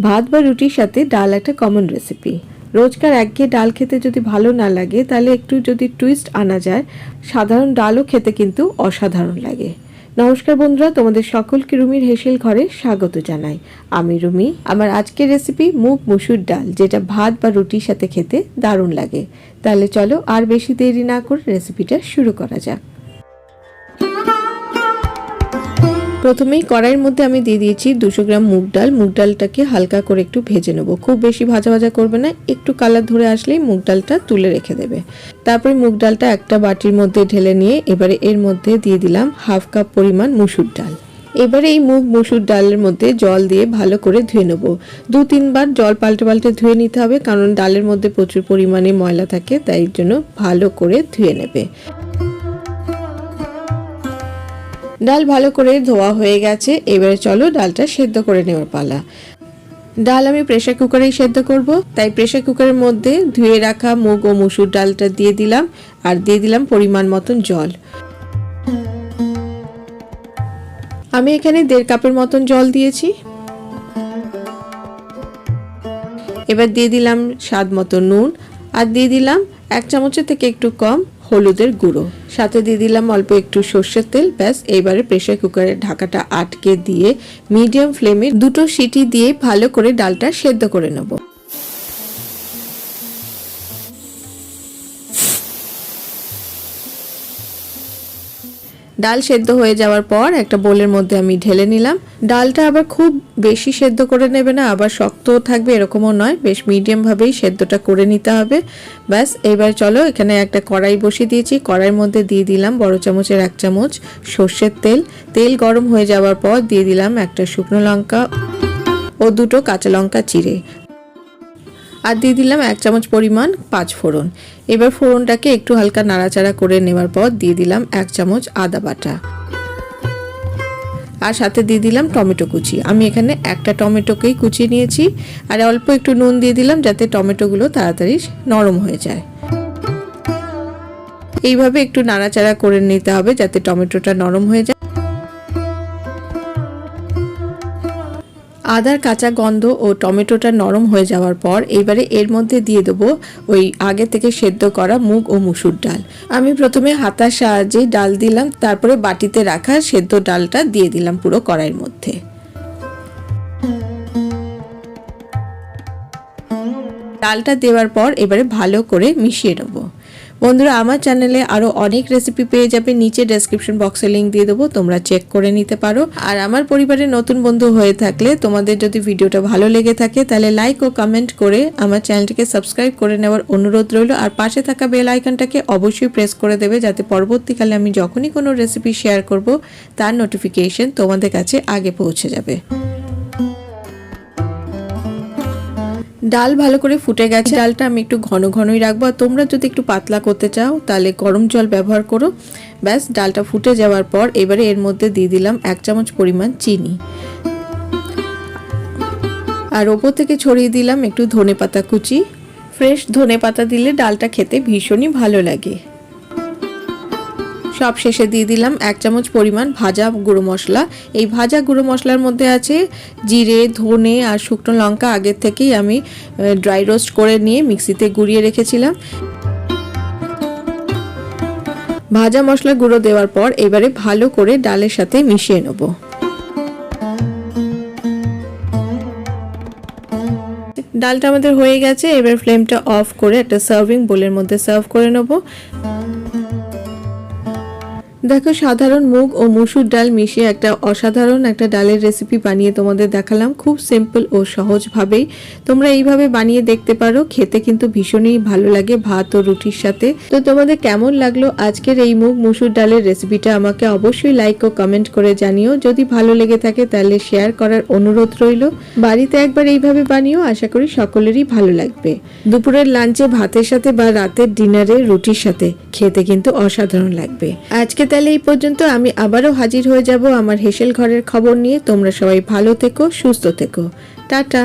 ভাত বা রুটির সাথে ডাল একটা কমন রেসিপি রোজকার একঘেয়ে ডাল খেতে যদি ভালো না লাগে, তাহলে একটু যদি টুইস্ট আনা যায়, সাধারণ ডালও খেতে কিন্তু অসাধারণ লাগে। নমস্কার বন্ধুরা, তোমাদের সকলকে রুমির হেসেল ঘরে স্বাগত জানাই। আমি রুমি, আমার আজকের রেসিপি মুগ মুসুর ডাল, যেটা ভাত বা রুটির সাথে খেতে দারুণ লাগে। তাহলে চলো আর বেশি দেরি না করে রেসিপিটা শুরু করা যাক। প্রথমেই কড়াইয়ের মধ্যে আমি দিয়ে দিয়েছি দুশো গ্রাম মুগ ডাল। মুগ ডালটাকে হালকা করে একটু ভেজে নেব। খুব বেশি ভাজা ভাজা করবে না, একটু কালার ধরে আসলেই মুগ ডালটা তুলে রেখে দেবে। তারপরে মুগ ডালটা একটা বাটির মধ্যে ঢেলে নিয়ে এবারে এর মধ্যে দিয়ে দিলাম হাফ কাপ পরিমাণ মুসুর ডাল। এবারে এই মুগ মুসুর ডালের মধ্যে জল দিয়ে ভালো করে ধুয়ে নেব। দু তিনবার জল পাল্টে পাল্টে ধুয়ে নিতে হবে, কারণ ডালের মধ্যে প্রচুর পরিমাণে ময়লা থাকে, তাই জন্য ভালো করে ধুয়ে নেবে। ডাল ভালো করে ধোয়া হয়ে গেছে, এবারে চলো ডালটা সেদ্ধ করে নেওয়ার পালা। ডাল আমি প্রেসার কুকারেই সেদ্ধ করব, তাই প্রেসার কুকারের মধ্যে ধুয়ে রাখা মুগ ও মুসুর ডালটা দিয়ে দিলাম, আর দিয়ে দিলাম পরিমাণ মতন জল। আমি এখানে দেড় কাপের মতন জল দিয়েছি। এবার দিয়ে দিলাম স্বাদ মতো নুন, আর দিয়ে দিলাম এক চামচের থেকে একটু কম হলুদের গুঁড়ো। সাথে দিয়ে দিলাম অল্প একটু সর্ষের তেল। ব্যাস, এইবারে প্রেশার কুকারের ঢাকাটা আটকে দিয়ে মিডিয়াম ফ্লেমে দুটো সিটি দিয়ে ভালো করে ডালটা সেদ্ধ করে নেব। ডাল সেদ্ধ হয়ে যাওয়ার পর একটা বোলের মধ্যে আমি ঢেলে নিলাম। ডালটা আবার খুব বেশি সেদ্ধ করে নেবে না, আবার শক্তও থাকবে, এরকমও নয়। বেশ মিডিয়াম ভাবেই সেদ্ধটা করে নিতে হবে। ব্যাস, এবার চলো এখানে একটা কড়াই বসিয়ে দিয়েছি। কড়াইয়ের মধ্যে দিয়ে দিলাম বড় চামচের এক চামচ সর্ষের তেল। তেল গরম হয়ে যাওয়ার পর দিয়ে দিলাম একটা শুকনো লঙ্কা ও দুটো কাঁচা লঙ্কা চিড়ে। আর দিয়ে দিলাম এক চামচ পরিমাণ পাঁচ ফোড়ন। এবার ফোড়নটাকে একটু হালকা নাড়াচাড়া করে নেওয়ার পর দিয়ে দিলাম এক চামচ আদা বাটা। আর সাথে দিয়ে দিলাম টমেটো কুচি। আমি এখানে একটা টমেটোকেই কুচিয়ে নিয়েছি। আর অল্প একটু নুন দিয়ে দিলাম যাতে টমেটোগুলো তাড়াতাড়ি নরম হয়ে যায়। এইভাবে একটু নাড়াচাড়া করে নিতে হবে যাতে টমেটোটা নরম হয়ে যায়। আদার কাঁচা গন্ধ ও টমেটোটা নরম হয়ে যাওয়ার পর এবারে এর মধ্যে দিয়ে দেবো ওই আগে থেকে সেদ্ধ করা মুগ ও মুসুর ডাল। আমি প্রথমে হাতার সাহায্যে ডাল দিলাম, তারপরে বাটিতে রাখা সেদ্ধ ডালটা দিয়ে দিলাম পুরো কড়াইয়ের মধ্যে। ডালটা দেওয়ার পর এবারে ভালো করে মিশিয়ে নেব। বন্ধুরা, আমার চ্যানেলে আরও অনেক রেসিপি পেয়ে যাবে। নিচে ডেসক্রিপশন বক্সে লিঙ্ক দিয়ে দেবো, তোমরা চেক করে নিতে পারো। আর আমার পরিবারের নতুন বন্ধু হয়ে থাকলে, তোমাদের যদি ভিডিওটা ভালো লেগে থাকে, তাহলে লাইক ও কমেন্ট করে আমার চ্যানেলটিকে সাবস্ক্রাইব করে নেওয়ার অনুরোধ রইল। আর পাশে থাকা বেল আইকনটাকে অবশ্যই প্রেস করে দেবে, যাতে পরবর্তীকালে আমি যখনই কোনো রেসিপি শেয়ার করব, তার নোটিফিকেশন তোমাদের কাছে আগে পৌঁছে যাবে। ডাল ভালো করে ফুটে গেছে। ডালটা আমি একটু ঘন ঘনই রাখব। আর তোমরা যদি একটু পাতলা করতে চাও তাহলে গরম জল ব্যবহার করো। ব্যাস ডালটা ফুটে যাওয়ার পর এবারে এর মধ্যে দিয়ে দিলাম এক চামচ পরিমাণ চিনি। আর ওপর থেকে ছড়িয়ে দিলাম একটু ধনে পাতা কুচি। ফ্রেশ ধনে পাতা দিলে ডালটা খেতে ভীষণই ভালো লাগে। সব শেষে দিয়ে দিলাম এক চামচ পরিমাণ ভাজা গুঁড়ো মশলা। এই ভাজা গুঁড়ো মশলার মধ্যে আছে জিরে, ধনে আর শুকনো লঙ্কা। আগের থেকেই আমি ড্রাই রোস্ট করে নিয়ে মিক্সিতে গুঁড়িয়ে রেখেছিলাম। ভাজা মশলা গুঁড়ো দেওয়ার পর এবারে ভালো করে ডালের সাথে মিশিয়ে নেব। ডালটা আমাদের হয়ে গেছে। এবার ফ্লেমটা অফ করে একটা সার্ভিং বোলের মধ্যে সার্ভ করে নেব। দেখো, সাধারণ মুগ ও মুসুর ডাল মিশিয়ে একটা অসাধারণ একটা ডালের রেসিপি বানিয়ে তোমাদের দেখালাম। খুব সিম্পল ও সহজভাবেই তোমরা এইভাবে বানিয়ে দেখতে পারো, খেতে কিন্তু ভীষণই ভালো লাগে ভাত ও রুটির সাথে। তো তোমাদের কেমন লাগল আজকের এই মুগ মুসুর ডালের রেসিপিটা আমাকে অবশ্যই লাইক ও কমেন্ট করে জানিও। যদি ভালো লেগে থাকে তাহলে শেয়ার করার অনুরোধ রইল। বাড়িতে একবার এইভাবে বানিও, আশা করি সকলেরই ভালো লাগবে। দুপুরের লাঞ্চে ভাতের সাথে বা রাতের ডিনারে রুটির সাথে খেতে কিন্তু অসাধারণ লাগবে। আজকে তাহলে এই পর্যন্ত আমি আবারও হাজির হয়ে যাব আমার হেসেল ঘরের খবর নিয়ে। তোমরা সবাই ভালো থেকো, সুস্থ থেকো। টাটা।